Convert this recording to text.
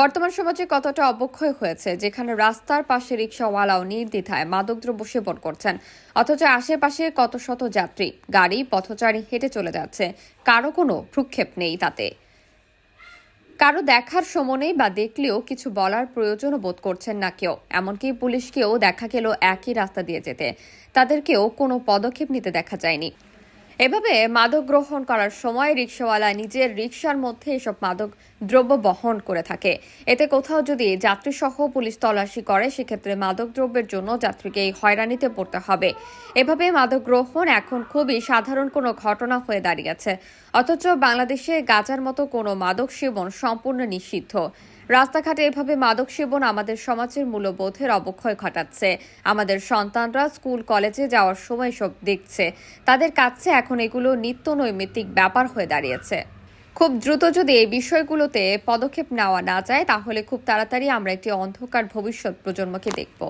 বর্তমান সমাজে কতটা অবক্ষয় হয়েছে, যেখানে রাস্তার পাশে রিক্সাওয়ালাও নির্দ্বিধায় মাদকদ্রব্য সেবন করছেন। অথচ আশেপাশে কত শত যাত্রী গাড়ি, পথচারী হেঁটে চলে যাচ্ছে। কারও কোনো ভ্রুক্ষেপ নেই তাতে। কারও দেখার সময় নেই বা দেখলেও কিছু বলার প্রয়োজনও বোধ করছেন না কেউ। এমনকি পুলিশকেও দেখা গেল একই রাস্তা দিয়ে যেতে। তাদেরকেও কোনো পদক্ষেপ নিতে দেখা যায়নি। এভাবে মাদক গ্রহণ করার সময় রিক্সাওয়ালা নিজের রিক্সার মধ্যে এসব মাদক দ্রব্য বহন করে থাকে। এতে কোথাও যদি যাত্রীসহ পুলিশ তল্লাশি করে, সেক্ষেত্রে মাদক দ্রব্যের জন্য যাত্রীকে হয়রানিতে পড়তে হবে। এভাবে মাদক গ্রহণ এখন খুবই সাধারণ কোনো ঘটনা হয়ে দাঁড়িয়েছে। অথচ বাংলাদেশে গাজার মতো কোনো মাদক সেবন সম্পূর্ণ নিষিদ্ধ। রাস্তাঘাটে এভাবে মাদক সেবন আমাদের সমাজের মূল্যবোধের অবক্ষয় ঘটাচ্ছে। আমাদের সন্তানরা স্কুল, কলেজে যাওয়ার সময় সব দেখছে। তাদের কাছে এখন এগুলো নিত্য নৈমিত্তিক ব্যাপার হয়ে দাঁড়িয়েছে। খুব দ্রুত যদি এই বিষয়গুলোতে পদক্ষেপ নেওয়া না যায়, তাহলে খুব তাড়াতাড়ি আমরা একটি অন্ধকার ভবিষ্যৎ প্রজন্মকে দেখব।